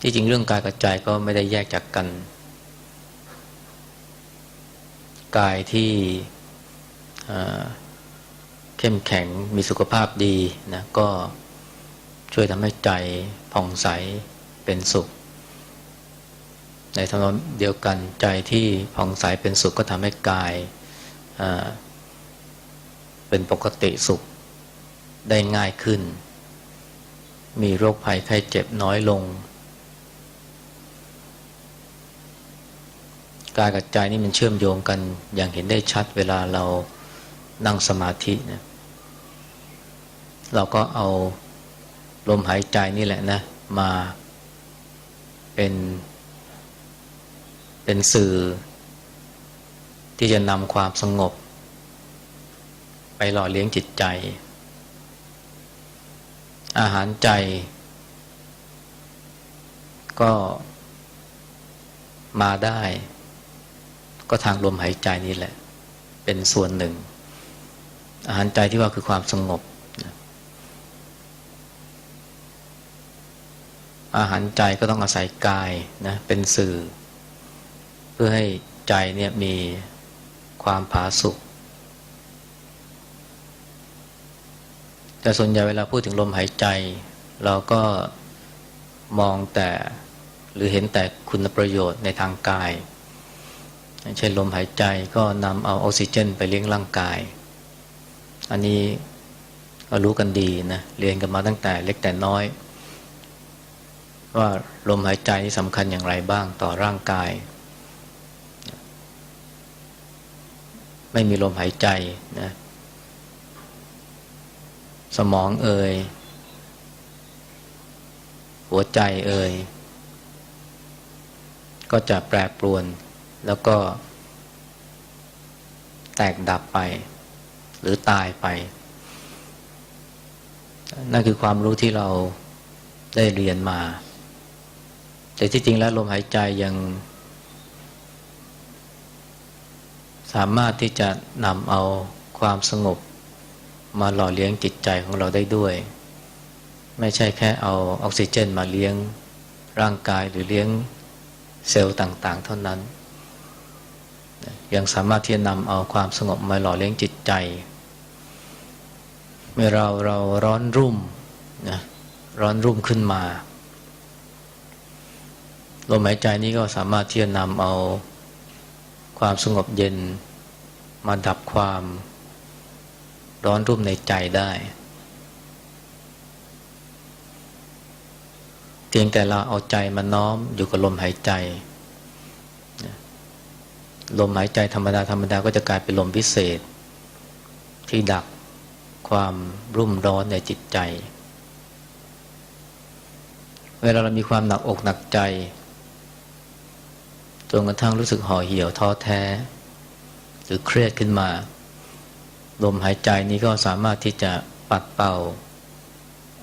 ที่จริงเรื่องกายกับใจก็ไม่ได้แยกจากกัน กายที่เข้มแข็งมีสุขภาพดีนะก็ช่วยทำให้ใจผ่องใสเป็นสุข ในทำนองเดียวกันใจที่ผ่องใสเป็นสุขก็ทำให้กายเป็นปกติสุขได้ง่ายขึ้น มีโรคภัยไข้เจ็บน้อยลง กายกับใจนี่มันเชื่อมโยงกัน อย่างเห็นได้ชัดเวลาเรานั่งสมาธินะเราก็เอาลมหายใจนี่แหละนะมาเป็นเป็นสื่อ ที่จะนำความสงบ ไปหล่อเลี้ยงจิตใจ อาหารใจ ก็มาได้ ก็ทางลมหายใจนี่แหละ เป็นส่วนหนึ่ง อาหารใจที่ว่าคือความสงบ อาหารใจก็ต้องอาศัยกายนะเป็นสื่อ เพื่อให้ใจเนี่ยมีความผาสุกแต่ส่วนใหญ่เวลาพูดถึงลมหายใจ เราก็มองแต่หรือเห็นแต่คุณประโยชน์ในทางกาย เช่นลมหายใจก็นำเอาออกซิเจนไปเลี้ยงร่างกาย อันนี้ก็รู้กันดีนะเรียนกันมาตั้งแต่เล็กแต่น้อย ว่าลมหายใจนี่สำคัญอย่างไรบ้างต่อร่างกาย ไม่มีลมหายใจนะสมองเอ่ยหัวใจเอ่ยก็จะแปรปรวน แล้วก็ แตกดับไป หรือตายไป นั่นคือความรู้ที่เราได้เรียนมา แต่ที่จริงแล้วลมหายใจยัง สามารถที่จะนำเอาความสงบมาหล่อเลี้ยงจิตใจของเราได้ด้วย ไม่ใช่แค่เอาออกซิเจนมาเลี้ยงร่างกายหรือเลี้ยงเซลล์ต่าง ๆ เท่านั้น ยังสามารถที่จะนำเอาความสงบมาหล่อเลี้ยงจิตใจ เมื่อเราเราร้อนรุ่มนะร้อนรุ่มขึ้นมาลมหายใจนี้ก็สามารถที่จะนำเอาความสงบเย็นมาดับความร้อนรุ่มในใจได้เพียงแต่เราเอาใจมาน้อมอยู่กับลมหายใจ ลมหายใจธรรมดาธรรมดาก็จะกลายเป็นลมพิเศษ ที่ดับความรุ่มร้อนในจิตใจ เวลาเรามีความหนักอกหนักใจจนกระทั่งรู้สึกห่อเหี่ยวท้อแท้ หรือเครียดขึ้นมา ลมหายใจนี้ก็สามารถที่จะปัดเป่า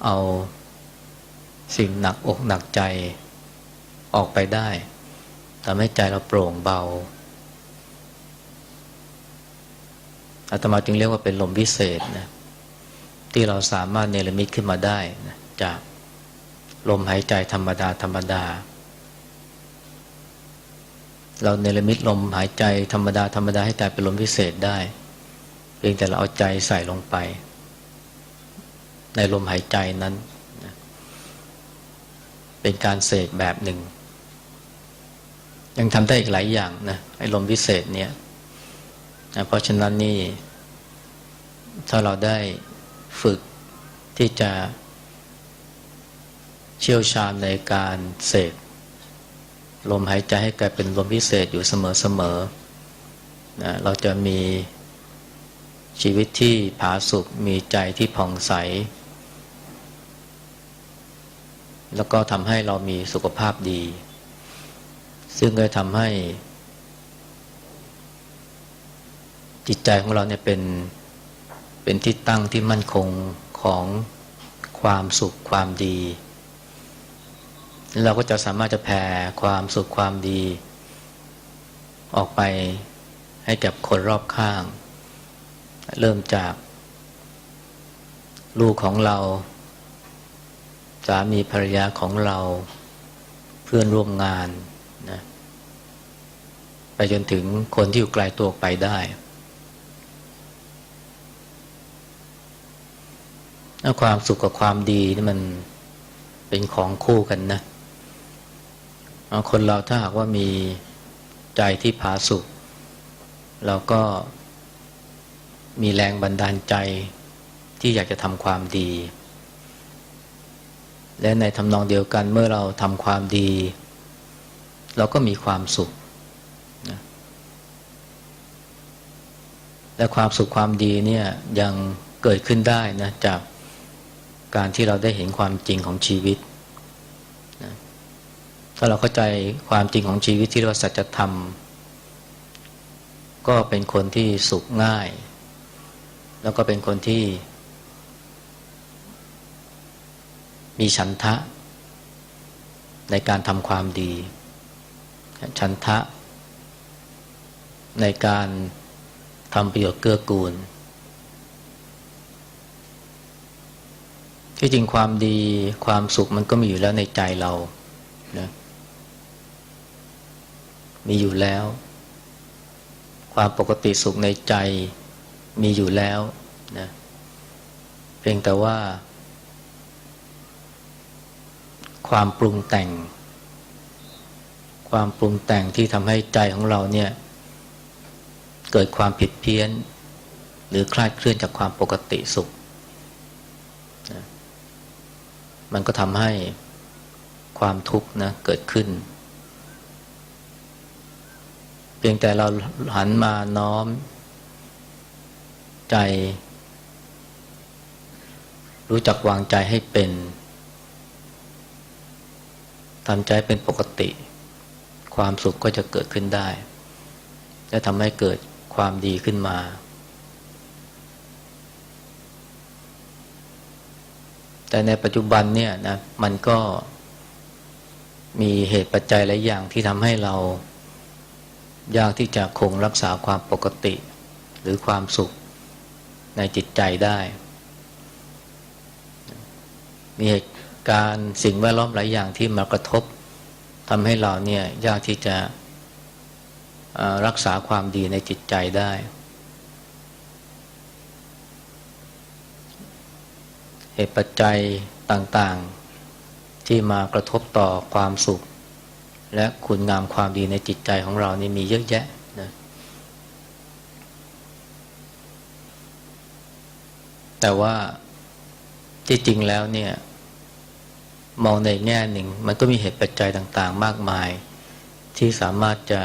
เอาสิ่งหนักอกหนักใจออกไปได้ทำให้ใจเราโปร่งเบา อาตมาจึงเรียกว่าเป็นลมวิเศษนะที่เราสามารถเนรมิตขึ้นมาได้นะจากลมหายใจธรรมดา ธรรมดา เราเนรมิตลมหายใจธรรมดา ธรรมดาให้กลายเป็นลมวิเศษได้ เพียงแต่เราเอาใจใส่ลงไป ในลมหายใจนั้นนะเป็นการเสกแบบหนึ่ง ยังทำได้อีกหลายอย่างนะไอ้ลมวิเศษเนี่ย เพราะฉะนั้นนี่ ถ้าเราได้ฝึกที่จะเชี่ยวชาญในการเสกลมหายใจให้กลายเป็นลมพิเศษอยู่เสมอๆนะเราจะมีชีวิตที่ผาสุกมีใจที่ผ่องใส แล้วก็ทำให้เรามีสุขภาพดี ซึ่งก็ทำให้ จิตใจของเราเนี่ยเป็นเป็นที่ตั้งที่มั่นคงของความสุขความดี เราก็จะสามารถจะแผ่ความสุขความดี ออกไปให้กับคนรอบข้าง เริ่มจาก ลูกของเราสามีภรรยาของเราเพื่อนร่วมงานนะไปจนถึงคนที่อยู่ไกลตัวไปได้ถ้า ความสุขกับความดีนี่มันเป็นของคู่กันนะคนเราถ้าหากว่ามีใจที่ผาสุกเราก็มีแรงบันดาลใจที่อยากจะทำความดี และในทำนองเดียวกันเมื่อเราทำความดี เราก็มีความสุขนะและความสุขความดีเนี่ยยังเกิดขึ้นได้นะจาก การที่เราได้เห็นความจริงของชีวิตนะถ้าเราเข้าใจความจริงของชีวิตที่เรียกว่าสัจธรรม ก็เป็นคนที่สุขง่าย แล้วก็เป็นคนที่ มีฉันทะ ในการทำความดี ฉันทะ ในการทำประโยชน์เกื้อกูล ที่จริงความดีความสุขมันก็มีอยู่แล้วในใจเรานะมีอยู่แล้ว ความปกติสุขในใจมีอยู่แล้วนะเพียงแต่ว่า ความปรุงแต่ง ความปรุงแต่งที่ทำให้ใจของเราเนี่ย เกิดความผิดเพี้ยน หรือคลาดเคลื่อนจากความปกติสุขนะ มันก็ทำให้ความทุกข์นะเกิดขึ้น เพียงแต่เราหันมาน้อม ใจ รู้จักวางใจให้เป็นทำใจเป็นปกติ ความสุขก็จะเกิดขึ้นได้ และทำให้เกิดความดีขึ้นมา แต่ในปัจจุบันเนี่ยนะมันก็มีเหตุปัจจัยหลายอย่างที่ทำให้เรา ยากที่จะคงรักษาความปกติ หรือความสุขในจิตใจได้ มีเหตุการณ์สิ่งแวดล้อมหลายอย่างที่มากระทบทำให้เราเนี่ยยากที่จะรักษาความดีในจิตใจได้ เหตุปัจจัยต่างๆ ที่มากระทบต่อความสุข และคุณงามความดีในจิตใจของเรานี่มีเยอะแยะนะแต่ว่าที่จริงแล้วเนี่ยมองในแง่หนึ่ง มันก็มีเหตุปัจจัยต่างๆ มากมาย ที่สามารถจะ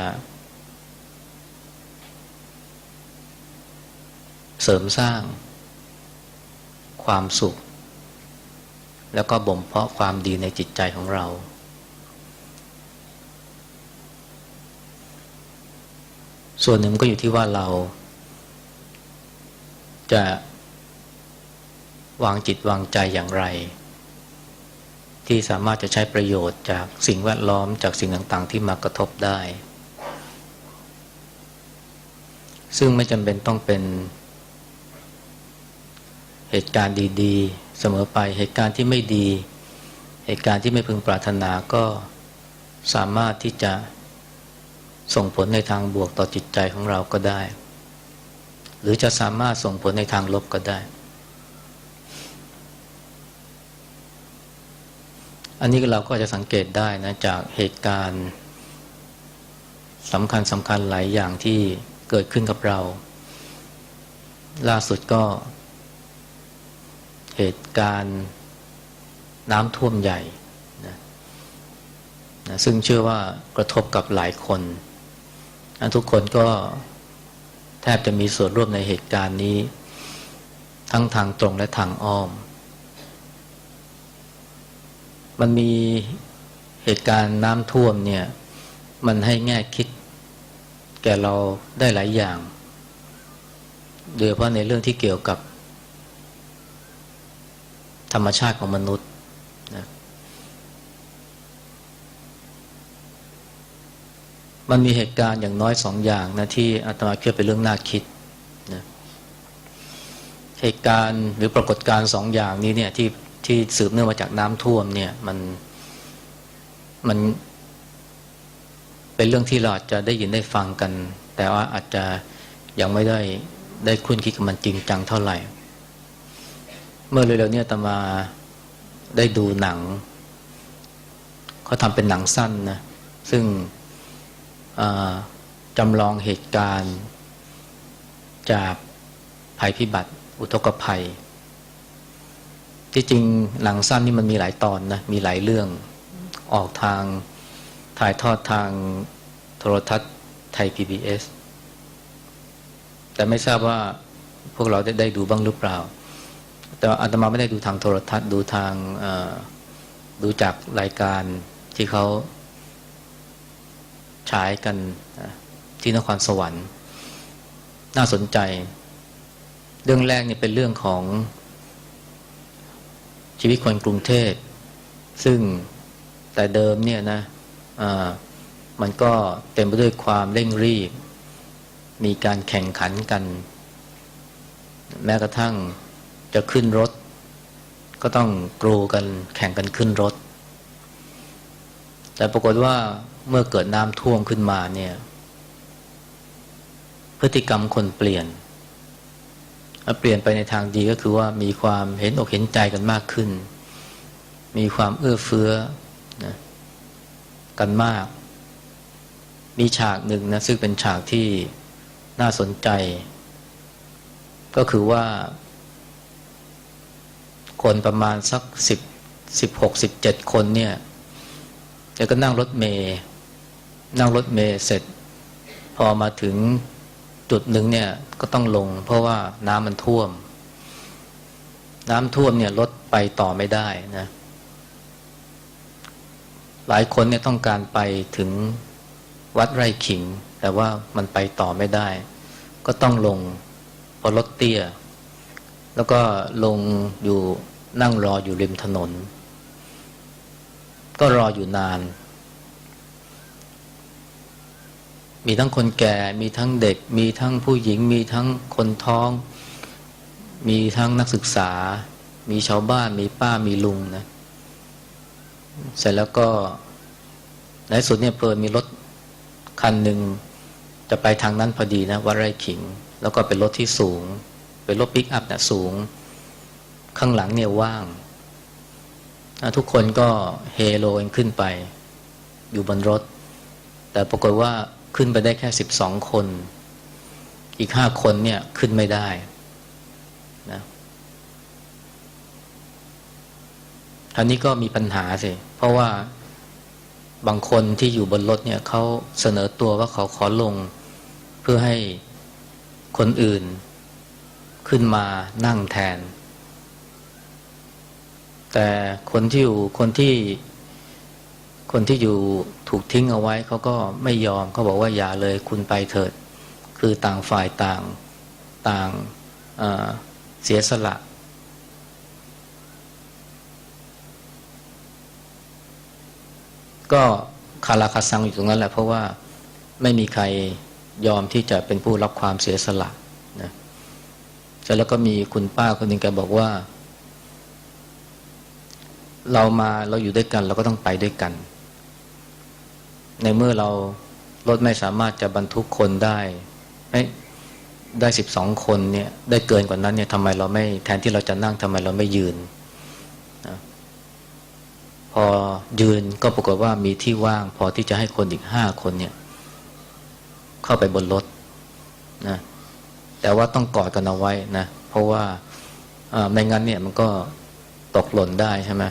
เสริมสร้างความสุข แล้วก็บ่มเพาะความดีในจิตใจของเรา ส่วนหนึ่งก็อยู่ที่ว่าเรา จะวางจิตวางใจอย่างไร ที่สามารถจะใช้ประโยชน์จากสิ่งแวดล้อมจากสิ่งต่างๆ ที่มากระทบได้ ซึ่งไม่จำเป็นต้องเป็นเหตุการณ์ดี ๆ เสมอไปเหตุการณ์ที่ไม่ดี เหตุการณ์ที่ไม่พึงปรารถนาก็สามารถที่จะส่งผลในทางบวกต่อจิตใจของเราก็ได้ หรือจะสามารถส่งผลในทางลบก็ได้ อันนี้เราก็จะสังเกตได้นะจากเหตุการณ์สำคัญสำคัญหลายอย่างที่เกิดขึ้นกับเรา ล่าสุดก็ เหตุการณ์น้ำท่วมใหญ่นะนะซึ่งเชื่อว่ากระทบกับหลายคนทุกคนก็แทบจะมีส่วนร่วมในเหตุการณ์นี้ ทั้งทางตรงและทางอ้อม มันมีเหตุการณ์น้ำท่วมเนี่ย มันให้แง่คิด แก่เราได้หลายอย่าง โดยเฉพาะในเรื่องที่เกี่ยวกับ ธรรมชาติของมนุษย์นะมันมีเหตุการณ์อย่างน้อยสองอย่างนะที่อาตมาคิดเป็นเรื่องน่าคิดนะเหตุการณ์หรือปรากฏการณ์สองอย่างนี้เนี่ยที่ที่สืบเนื่องมาจากน้ำท่วมเนี่ยมันมันเป็นเรื่องที่เราอาจจะได้ยินได้ฟังกัน แต่ว่าอาจจะยังไม่ได้ได้คุ้นคิดกับมันจริงจังเท่าไหร่ เมื่อเร็วๆนี่ยอาตมาได้ดูหนังเขาทำเป็นหนังสั้นนะซึ่งจำลองเหตุการณ์ จากภัยพิบัติ อุทกภัย ที่จริงหนังสั้นนี่มันมีหลายตอนนะมีหลายเรื่องออกทางถ่ายทอดทางโทรทัศน์ไทย PBS แต่ไม่ทราบว่าพวกเราได้ได้ดูบ้างหรือเปล่า แต่อาตมาไม่ได้ดูทางโทรทัศน์ดูทางดูจากรายการที่เขาฉายกันที่นครสวรรค์ น่าสนใจ เรื่องแรกเนี่ยเป็นเรื่องของชีวิตคนกรุงเทพซึ่งแต่เดิมเนี่ยนะอ่ามันก็เต็มไปด้วยความเร่งรีบ มีการแข่งขันกัน แม้กระทั่ง จะขึ้นรถ ก็ต้องกรูกันแข่งกันขึ้นรถ แต่ปรากฏว่าเมื่อเกิดน้ำท่วมขึ้นมาเนี่ย พฤติกรรมคนเปลี่ยนเปลี่ยนไปในทางดีก็คือว่ามีความเห็นอกเห็นใจกันมากขึ้น มีความเอื้อเฟื้อนะกันมาก มีฉากหนึ่งนะซึ่งเป็นฉากที่น่าสนใจ ก็คือว่า คนประมาณสักสิบสิบหกสิบเจ็ดคนเนี่ยแล้วก็นั่งรถเมย์นั่งรถเมย์เสร็จ พอมาถึงจุดหนึ่งเนี่ยก็ต้องลง เพราะว่าน้ำมันท่วม น้ำท่วมเนี่ยรถไปต่อไม่ได้นะ หลายคนเนี่ยต้องการไปถึงวัดไร่ขิง แต่ว่ามันไปต่อไม่ได้ ก็ต้องลงพราะรถเตี้ย แล้วก็ลงอยู่ นั่งรออยู่ริมถนน ก็รออยู่นาน มีทั้งคนแก่ มีทั้งเด็ก มีทั้งผู้หญิง มีทั้งคนท้อง มีทั้งนักศึกษา มีชาวบ้าน มีป้า มีลุงนะ เสร็จแล้วก็ในสุดเนี่ยเพลินมีรถคันหนึ่งจะไปทางนั้นพอดีนะวัดไร่ขิง แล้วก็เป็นรถที่สูง เป็นรถปิกอัพเนี่ยสูง ข้างหลังเนี่ยว่าง ทุกคนก็เฮโลนขึ้นไป อยู่บนรถ แต่ปรากฏว่าขึ้นไปได้แค่สิบสองคน อีกห้าคนเนี่ยขึ้นไม่ได้นะท่านี้ก็มีปัญหาสิ เพราะว่าบางคนที่อยู่บนรถเนี่ยเขาเสนอตัวว่าเขาขอลง เพื่อให้คนอื่นขึ้นมานั่งแทน แต่คนที่อยู่คนที่ คนที่อยู่ถูกทิ้งเอาไว้เขาก็ไม่ยอมเขาบอกว่าอย่าเลยคุณไปเถิด คือต่างฝ่ายต่างต่างเเสียสละก็คาราคาซังอยู่ตรงนั้นแหละ เพราะว่าไม่มีใครยอมที่จะเป็นผู้รับความเสียสละนะแล้วก็มีคุณป้าคนหนึ่งแกบอกว่า เรามาเราอยู่ด้วยกัน เราก็ต้องไปด้วยกัน ในเมื่อเรารถไม่สามารถจะบรรทุกคนได้ไม่ได้สิบสองคนเนี่ยได้เกินกว่านั้นเนี่ยทำไมเราไม่แทนที่เราจะนั่งทำไมเราไม่ยืนนะพอยืนก็ปรากฏว่ามีที่ว่าง พอที่จะให้คนอีกห้าคนเนี่ย เข้าไปบนรถนะแต่ว่าต้องกอดกันเอาไว้นะเพราะว่าไม่งั้นเนี่ยมันก็ตกหล่นได้ใช่ไหม